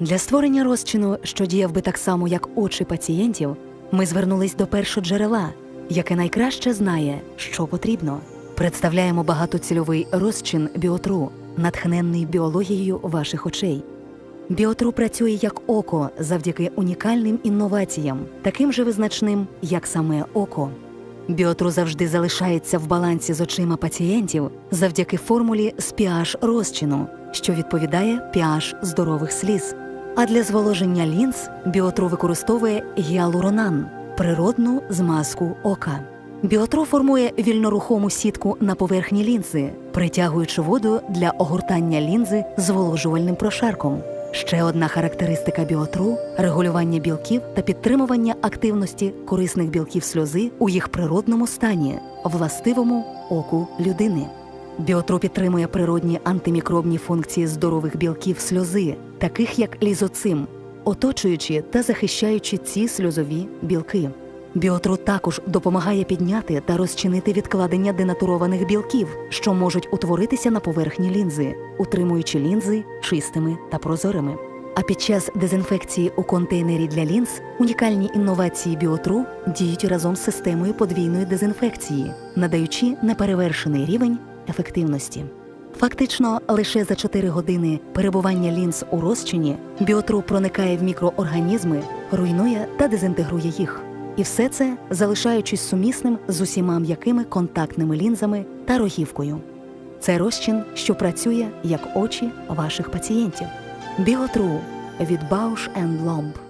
Для створення розчину, що діяв би так само, як очі пацієнтів, ми звернулись до першоджерела, яке найкраще знає, що потрібно. Представляємо багатоцільовий розчин біотру, натхненний біологією ваших очей. Біотру працює як око завдяки унікальним інноваціям, таким же визначним, як саме око. Біотру завжди залишається в балансі з очима пацієнтів завдяки формулі з pH розчину, що відповідає pH здорових сліз. А для зволоження лінз біотру використовує гіалуронан природну змазку ока. Біотру формує вільнорухому сітку на поверхні лінзи, притягуючи воду для огортання лінзи зволожувальним прошарком. Ще одна характеристика біотру регулювання білків та підтримування активності корисних білків сльози у їх природному стані, властивому оку людини. Біотру підтримує природні антимікробні функції здорових білків сльози, таких як лізоцим, оточуючи та захищаючи ці сльозові білки. Біотру також допомагає підняти та розчинити відкладення денатурованих білків, що можуть утворитися на поверхні лінзи, утримуючи лінзи чистими та прозорими. А під час дезінфекції у контейнері для лінз унікальні інновації біотру діють разом з системою подвійної дезінфекції, надаючи неперевершений рівень ефективності. Фактично, лише за 4 години перебування лінз у розчині біотру проникає в мікроорганізми, руйнує та дезінтегрує їх. І все це залишаючись сумісним з усіма м'якими контактними лінзами та рогівкою. Це розчин, що працює як очі ваших пацієнтів. Біотру від Bausch Lomb.